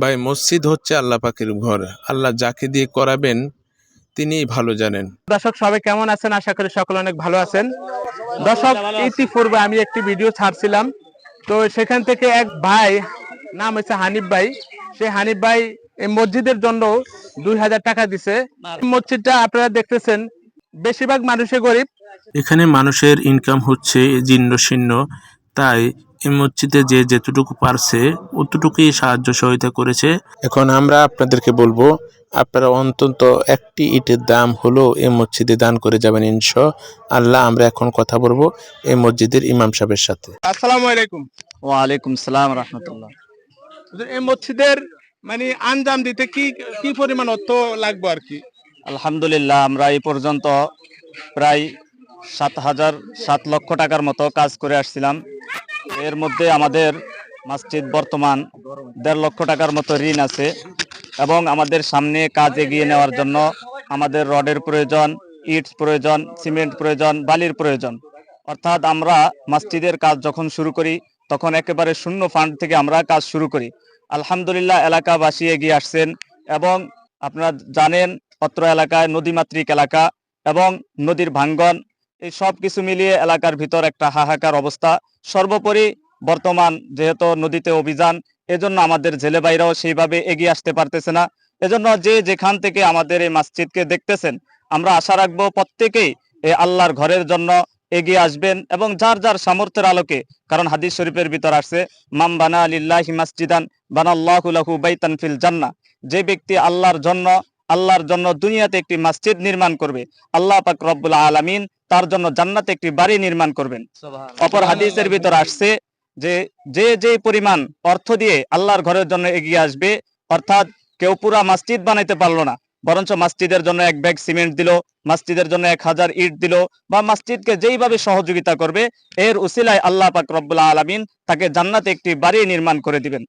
ভাই মসজিদ হচ্ছে আল্লাহ পাকের ঘর। আল্লাহ যাকে দিয়ে করাবেন তিনি ভালো জানেন। দর্শক সবাই কেমন আছেন? আশা করি সকলে অনেক ভালো আছেন। দর্শক ইতিপূর্বে আমি একটি ভিডিও ছাড়ছিলাম। তো সেখান থেকে এক ভাই নাম হচ্ছে হানিফ ভাই। সেই হানিফ ভাই এই মসজিদের জন্য দুই হাজার টাকা দিছে। মসজিদটা আপনারা দেখতেছেন বেশিরভাগ মানুষে গরিব। এখানে মানুষের ইনকাম হচ্ছে জীর্ণ শীর্ণ তাই এই মসজিদে যে যেতটুকু পারছে অতটুকুই সাহায্য সহায়তা করেছে। এখন আমরা আপনাদেরকে বলব আপনারা অন্তত একটি ইটের দাম হলো এই মসজিদে দান করে যাবেন ইনশা আল্লাহ আমরা এখন কথা বলব এই মসজিদের ইমাম সাহেবের সাথে। আসসালামু আলাইকুম। ওয়ালাইকুম সালাম রহমতুল্লাহ। এই মসজিদের মানে আঞ্জাম দিতে কি কি পরিমাণ অর্থ লাগবে আর কি? আলহামদুলিল্লাহ আমরা এই পর্যন্ত প্রায় সাত হাজার সাত লক্ষ টাকার মতো কাজ করে আসছিলাম। এর মধ্যে আমাদের মসজিদ বর্তমান দেড় লক্ষ টাকার মতো ঋণ আছে এবং আমাদের সামনে কাজ এগিয়ে নেওয়ার জন্য আমাদের রডের প্রয়োজন, ইটস প্রয়োজন, সিমেন্ট প্রয়োজন, বালির প্রয়োজন। অর্থাৎ আমরা মসজিদের কাজ যখন শুরু করি, তখন একেবারে শূন্য ফান্ড থেকে আমরা কাজ শুরু করি। আলহামদুলিল্লাহ এলাকাবাসী এগিয়ে আসছেন এবং আপনারা জানেন অত্র এলাকায় নদীমাতৃক এলাকা এবং নদীর ভাঙ্গন এই সব কিছু মিলিয়ে এলাকার ভিতর একটা হাহাকার অবস্থা। সর্বোপরি বর্তমান যেহেতু নদীতে অভিযান, এজন্য আমাদের জেলে বাইরাও সেইভাবে এগিয়ে আসতে পারতেছে না। এজন্য যে যেখান থেকে আমাদের এই মসজিদকে দেখতেছেন, আমরা আশা রাখব প্রত্যেকেই এই আল্লাহর ঘরের জন্য এগিয়ে আসবেন এবং যার যার সামর্থ্যের আলোকে, কারণ হাদিস শরীফের ভিতর আসছে মাম বানা লিল্লাহি মাসজিদান বানাল্লাহু লাহু বাইতান ফিল জান্নাহ। যে ব্যক্তি আল্লাহর জন্য আল্লাহর জন্য দুনিয়াতে একটি মসজিদ নির্মাণ করবে। আল্লাহ পাক রব্বুল আলমিন তার জন্য জান্নাতে একটি বাড়ি নির্মাণ করবেন। অপর হাদিসের ভিতর আসছে যে যে যে পরিমাণ অর্থ দিয়ে আল্লাহর ঘরের জন্য এগিয়ে আসবে অর্থাৎ কেউ পুরা মসজিদ বানাইতে পারল না। বরঞ্চ মসজিদের জন্য এক ব্যাগ সিমেন্ট দিল মসজিদের জন্য এক হাজার ইট দিল বা মসজিদকে যেইভাবে সহযোগিতা করবে এর উসিলায় আল্লাহ পাক রব্বুল আলামিন তাকে জান্নাতে একটি বাড়ি নির্মাণ করে দিবেন।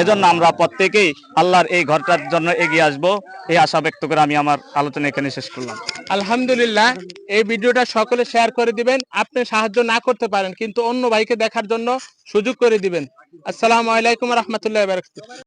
এজন্য আমরা প্রত্যেকেই আল্লাহর এই ঘরটার জন্য এগিয়ে আসব। এই আশা ব্যক্ত করে আমি আমার আলোচনা এখানে শেষ করলাম। আলহামদুলিল্লাহ এই ভিডিওটা সকলে শেয়ার করে দিবেন। আপনি সাহায্য না করতে পারেন কিন্তু অন্য ভাইকে দেখার জন্য সুযোগ করে দিবেন। আসসালামু আলাইকুম রহমতুল্লাহ